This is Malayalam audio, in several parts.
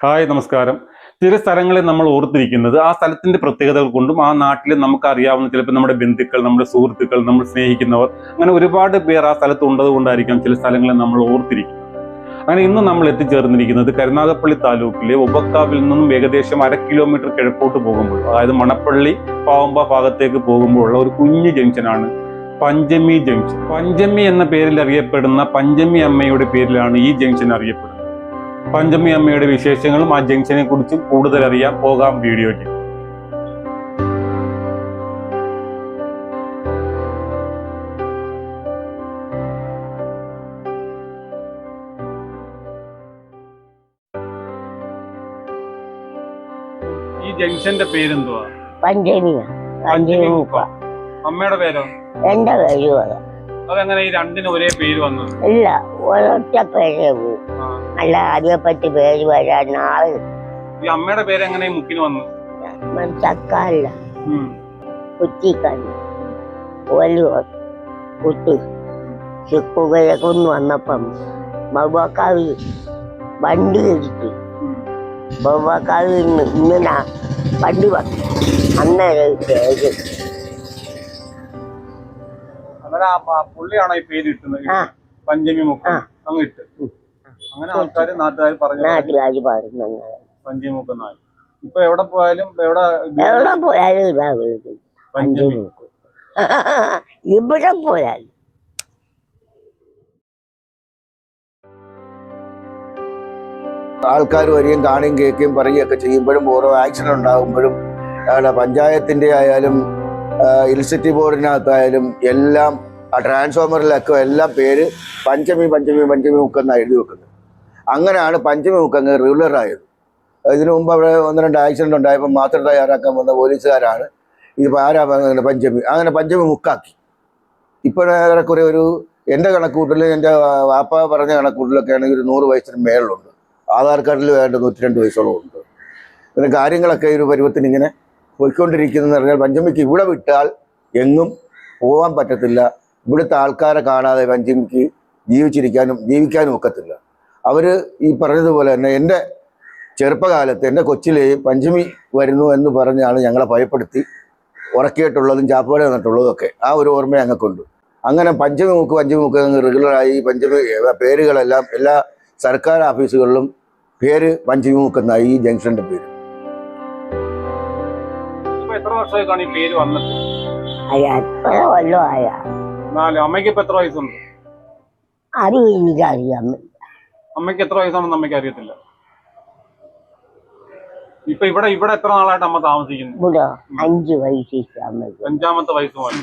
ഹായ് നമസ്കാരം. ചില സ്ഥലങ്ങളെ നമ്മൾ ഓർത്തിരിക്കുന്നത് ആ സ്ഥലത്തിന്റെ പ്രത്യേകതകൾ കൊണ്ടും ആ നാട്ടിൽ നമുക്ക് അറിയാവുന്ന ചിലപ്പോൾ നമ്മുടെ ബന്ധുക്കൾ നമ്മുടെ സുഹൃത്തുക്കൾ നമ്മൾ സ്നേഹിക്കുന്നവർ അങ്ങനെ ഒരുപാട് പേർ ആ സ്ഥലത്ത് ഉണ്ടത് കൊണ്ടായിരിക്കാം ചില സ്ഥലങ്ങളെ നമ്മൾ ഓർത്തിരിക്കുന്നത്. അങ്ങനെ ഇന്ന് നമ്മൾ എത്തിച്ചേർന്നിരിക്കുന്നത് കരുനാഗപ്പള്ളി താലൂക്കിലെ ഒബക്കാവിൽ നിന്നും ഏകദേശം അര കിലോമീറ്റർ കിഴക്കോട്ട് പോകുമ്പോൾ അതായത് മണപ്പള്ളി പാവമ്പ ഭാഗത്തേക്ക് പോകുമ്പോഴുള്ള ഒരു കുഞ്ഞു ജംഗ്ഷനാണ് പഞ്ചമി ജംഗ്ഷൻ. പഞ്ചമി എന്ന പേരിൽ അറിയപ്പെടുന്ന പഞ്ചമി അമ്മയുടെ പേരിലാണ് ഈ ജംഗ്ഷൻ അറിയപ്പെടുന്നത്. പഞ്ചമി അമ്മയുടെ വിശേഷങ്ങളും ആ ജംഗ്ഷനെ കുറിച്ചും കൂടുതൽ അറിയാൻ പോകാം വീഡിയോയ്ക്ക് ഈ ജംഗ്ഷന്റെ പേരെന്തുവാ? പഞ്ചമിയ. പഞ്ചമി അമ്മയുടെ പേരോ? എന്റെ പേര് അതെങ്ങനെ ഈ രണ്ടിനും ഒരേ പേര് വന്നത് ഇല്ല ഒരൊറ്റ പേരേ ഉള്ളൂ. അല്ല അതിനെപ്പറ്റി പേര് വരാൻ ആൾ ഈ അമ്മയുടെ പേര് എങ്ങനെ മുക്കിന് വന്നു? ചക്കാല ഉം. കുറ്റിക്കണ്ണി ഒലു കുട്ടി. ചിക്കുകയെ കൊണ്ട് വന്നപ്പം ബബക്കാവി വണ്ടി ഇടിച്ചു ഉം. ഇന്ന് ഇങ്ങനെ വണ്ടി വന്നു. അന്നേരം പേര്. ആ പുള്ളിയാണോ ഈ പേര് ഇട്ടുന്നത്? പഞ്ചമി മുക്കം. അങ്ങ് ഇട്ട്. അങ്ങനെ ആൾക്കാർ നാട്ടുകാർ പറഞ്ഞു പഞ്ചമി മുക്കം നാല്. ഇപ്പൊ എവിടെ പോയാലും എവിടെ എവിടെ പോയാലും പഞ്ചമി. മുക്കം ഇവിടെ പോയാലും. ആൾക്കാർ വരികയും കാണുകയും കേൾക്കുകയും പറയുകയൊക്കെ ചെയ്യുമ്പോഴും ഓരോ ആക്ഷൻ ഉണ്ടാകുമ്പോഴും അവിടെ പഞ്ചായത്തിന്റെ ആയാലും ഇലക്ട്രിസിറ്റി ബോർഡിനകത്തായാലും എല്ലാം ആ ട്രാൻസ്ഫോമറിലൊക്കെ എല്ലാം പേര് പഞ്ചമി പഞ്ചമി പഞ്ചമി മുക്കെന്ന് എഴുതി വെക്കുന്നത്. അങ്ങനെയാണ് പഞ്ചമി മുക്കങ്ങ് റെഗുലർ ആയത് ഇതിനു മുമ്പ് അവിടെ ഒന്ന് രണ്ട് ആക്സിഡന്റ് ഉണ്ടായപ്പോൾ മാത്രം തയ്യാറാക്കാൻ വന്ന പോലീസുകാരാണ് ഇത് ആരാ പഞ്ചമി അങ്ങനെ പഞ്ചമി മുക്കാക്കി. ഇപ്പോഴേറെക്കുറെ ഒരു എന്റെ കണക്കൂട്ടിൽ എന്റെ വാപ്പ പറഞ്ഞ കണക്കൂട്ടിലൊക്കെ ആണെങ്കിൽ ഒരു നൂറ് വയസ്സിന് മേളിലുണ്ട്. ആധാർ കാർഡിൽ വേണ്ട നൂറ്റി രണ്ട് വയസ്സോളം ഉണ്ട്. പിന്നെ കാര്യങ്ങളൊക്കെ ഒരു പരുവത്തിന് ഇങ്ങനെ പോയിക്കൊണ്ടിരിക്കുന്നതെന്ന് പറഞ്ഞാൽ പഞ്ചമിക്ക് ഇവിടെ വിട്ടാൽ എങ്ങും പോകാൻ പറ്റത്തില്ല. ഇവിടുത്തെ ആൾക്കാരെ കാണാതെ വഞ്ചിമിക്ക് ജീവിച്ചിരിക്കാനും ജീവിക്കാനും ഒക്കത്തില്ല. അവർ ഈ പറഞ്ഞതുപോലെ തന്നെ എന്റെ ചെറുപ്പകാലത്ത് എന്റെ കൊച്ചിലേയും പഞ്ചമി വരുന്നു എന്ന് പറഞ്ഞാണ് ഞങ്ങളെ ഭയപ്പെടുത്തി ഉറക്കിയിട്ടുള്ളതും ചാപ്പാട് തന്നിട്ടുള്ളതും ഒക്കെ ആ ഒരു ഓർമ്മ ഞങ്ങൾക്കുണ്ട്. അങ്ങനെ പഞ്ചമി മുക്ക് പഞ്ചമി മുക്ക് അങ്ങ് റെഗുലറായി പഞ്ചമി പേരുകളെല്ലാം എല്ലാ സർക്കാർ ഓഫീസുകളിലും പേര് പഞ്ചമി മുക്കെന്നായി ഈ ജംഗ്ഷന്റെ പേര്. എത്ര വർഷമായിട്ടാണ് കാണും ഈ പേര് വന്നത് അയ്യാ നാല് അമ്മയ്ക്ക് ഇപ്പൊ എത്ര വയസ്സുണ്ട്? അത് അമ്മയ്ക്ക് എത്ര വയസ്സാണെന്ന് അമ്മയ്ക്ക് അറിയത്തില്ല. ഇപ്പൊ ഇവിടെ ഇവിടെ എത്ര നാളായിട്ട് അമ്മ താമസിക്കുന്നു? ഇവിടെ അഞ്ച് അഞ്ചാമത്തെ വയസ്സുമായി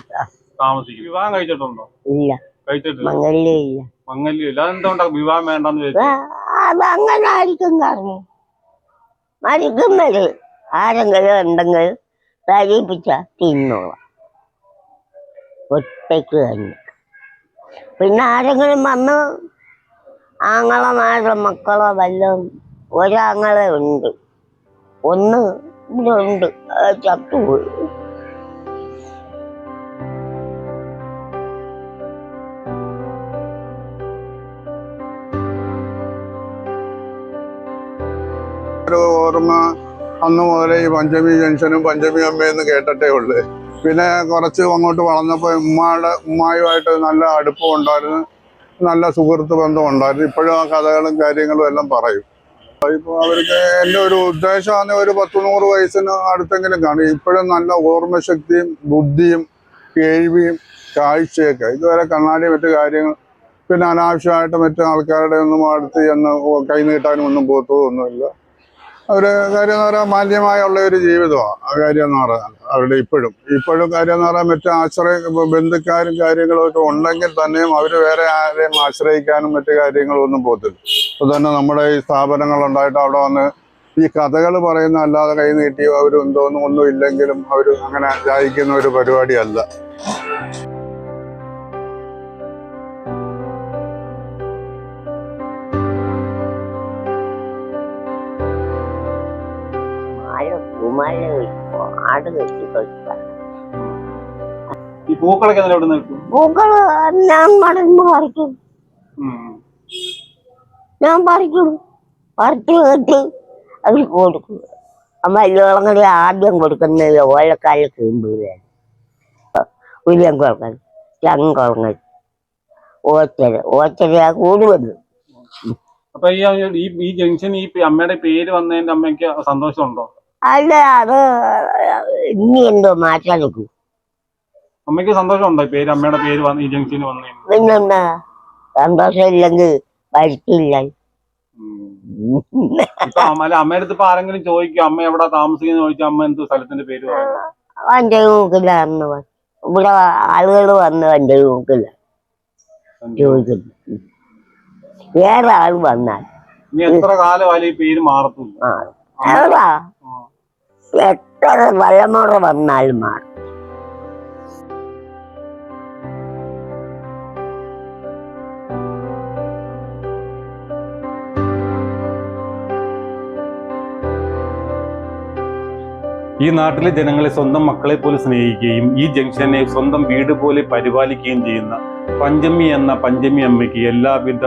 താമസിക്കുന്നു. വിവാഹം കഴിച്ചിട്ടുണ്ടോ? ഇല്ല. കഴിച്ചിട്ടില്ല. മംഗലേ ഇല്ല. മംഗല്യം ഇല്ല. അതെന്തുകൊണ്ടാ വിവാഹം വേണ്ടെന്ന് ചോദിച്ചു ആ, അത് അങ്ങനെ ആയിരിക്കും കാരണം. മരിക്കുന്നത് ആരെങ്കിലും ഉണ്ടെങ്കിൽ തരിപ്പിച്ച തിന്നോളാം. ഒറ്റയ്ക്ക് തന്നെ. പിന്നെ ആരെങ്കിലും വന്ന് ആങ്ങളമാരുടെ മക്കളോ വല്ലതും ഒരാങ്ങളെ ഉണ്ട്. ഒന്ന് ഇവിടെ ഉണ്ട്. ചത്തുപോയി ഓർമ്മ അന്ന് മുതലേ ഈ പഞ്ചമി ജംഗ്ഷനും പഞ്ചമി അമ്മയെന്ന് കേട്ടിട്ടേ ഉള്ളു. പിന്നെ കുറച്ച് അങ്ങോട്ട് വളർന്നപ്പോൾ ഉമ്മയുടെ ഉമ്മായുമായിട്ട് നല്ല അടുപ്പം ഉണ്ടായിരുന്നു. നല്ല സുഹൃത്ത് ബന്ധം ഉണ്ടായിരുന്നു. ഇപ്പോഴും ആ കഥകളും കാര്യങ്ങളും എല്ലാം പറയും. ഇപ്പോൾ അവർക്ക് എന്റെ ഒരു ഉദ്ദേശമാണ് ഒരു പത്ത് നൂറ് വയസ്സിന് അടുത്തെങ്കിലും കാണും. ഇപ്പോഴും നല്ല ഓർമ്മശക്തിയും ബുദ്ധിയും കേൾവിയും കാഴ്ചയൊക്കെ. ഇതുവരെ കണ്ണാടി മറ്റു കാര്യങ്ങൾ പിന്നെ അനാവശ്യമായിട്ട് മറ്റു ആൾക്കാരുടെ ഒന്നും അടുത്ത് ചെന്ന് കൈ നീട്ടാനും ഒന്നും പോത്തതൊന്നുമില്ല ഒരു കാര്യം എന്ന് പറയാൻ മാന്യമായുള്ള ഒരു ജീവിതമാണ്. ആ കാര്യം എന്ന് പറയാൻ അവരുടെ ഇപ്പോഴും. ഇപ്പോഴും കാര്യം എന്ന് പറയാൻ മറ്റു ആശ്രയ ബന്ധുക്കാരും കാര്യങ്ങളും ഒക്കെ ഉണ്ടെങ്കിൽ തന്നെയും അവർ വേറെ ആരെയും ആശ്രയിക്കാനും മറ്റു കാര്യങ്ങളും ഒന്നും പോകത്തില്ല. അപ്പൊ തന്നെ നമ്മുടെ ഈ സ്ഥാപനങ്ങൾ ഉണ്ടായിട്ട് അവിടെ വന്ന് ഈ കഥകൾ പറയുന്ന അല്ലാതെ കൈ നീട്ടിയോ അവർ എന്തോന്നും ഒന്നും ഇല്ലെങ്കിലും അവർ അങ്ങനെ ജായിക്കുന്ന ഒരു പരിപാടിയല്ല. മാല പൂമാല ആട് കെട്ടിക്കൊടുത്ത ഈ പൂക്കളൊക്കെ എവിടെ കിട്ടും? പൂക്കൾ ഞാൻ മടങ്ങുമ്പോ പറിക്കും. ഞാൻ പറിക്കും. പറിച്ച് കെട്ടി അവർ കൊടുക്കും. അമ്മ ആദ്യം കൊടുക്കുന്നത് ഓലക്കാലിൽ കൂമ്പുകയാണ് ഉരുളൻ കുളങ്ങൾ ചങ്കുളങ്ങൾ ഓച്ചര ഓച്ചര കൂടുവത് അപ്പൊ ഈ ഈ ജംഗ്ഷൻ ഈ അമ്മയുടെ പേര് വന്നതിന്റെ അമ്മയ്ക്ക് സന്തോഷമുണ്ടോ? അല്ല അത് ഇനി എന്തോ മാറ്റാൻ നിൽക്കും. അമ്മയ്ക്ക് സന്തോഷമുണ്ടോ? പേര് അമ്മയുടെ പേര് വന്ന് ഈ പിന്നെന്താ? സന്തോഷം ഇല്ലെങ്കിൽ വഴിക്കില്ല ഇപ്പൊ അമ്മ അല്ല അമ്മയുടെ അടുത്ത് ഇപ്പൊ ആരെങ്കിലും ചോദിക്കും അമ്മ എവിടെ താമസിക്കുന്ന ചോദിച്ചാൽ അമ്മ എന്ത് സ്ഥലത്തിന്റെ പേര് പറയും? വണ്ടി നോക്കില്ല അന്ന് വ- ഇവിടെ ആളുകൾ വന്ന് വണ്ടി നോക്കില്ല. ചോദിക്കുന്നു വേറെ ആൾ വന്നാൽ. ഇനി എത്ര കാലമായാലും ഈ പേര് മാറത്തില്ല എത്ര വല്ലമുറ വന്നാലും മാറും. ഈ നാട്ടിലെ ജനങ്ങളെ സ്വന്തം മക്കളെ പോലെ സ്നേഹിക്കുകയും ഈ ജംഗ്ഷനെ സ്വന്തം വീട് പോലെ പരിപാലിക്കുകയും ചെയ്യുന്ന പഞ്ചമി എന്ന പഞ്ചമി അമ്മയ്ക്ക് എല്ലാവിധ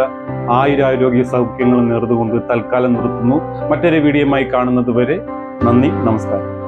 ആയുരാരോഗ്യ സൗഖ്യങ്ങളും നേർന്നുകൊണ്ട് തൽക്കാലം നിർത്തുന്നു. മറ്റൊരു വീഡിയോയുമായി കാണുന്നത് വരെ നന്ദി നമസ്കാരം.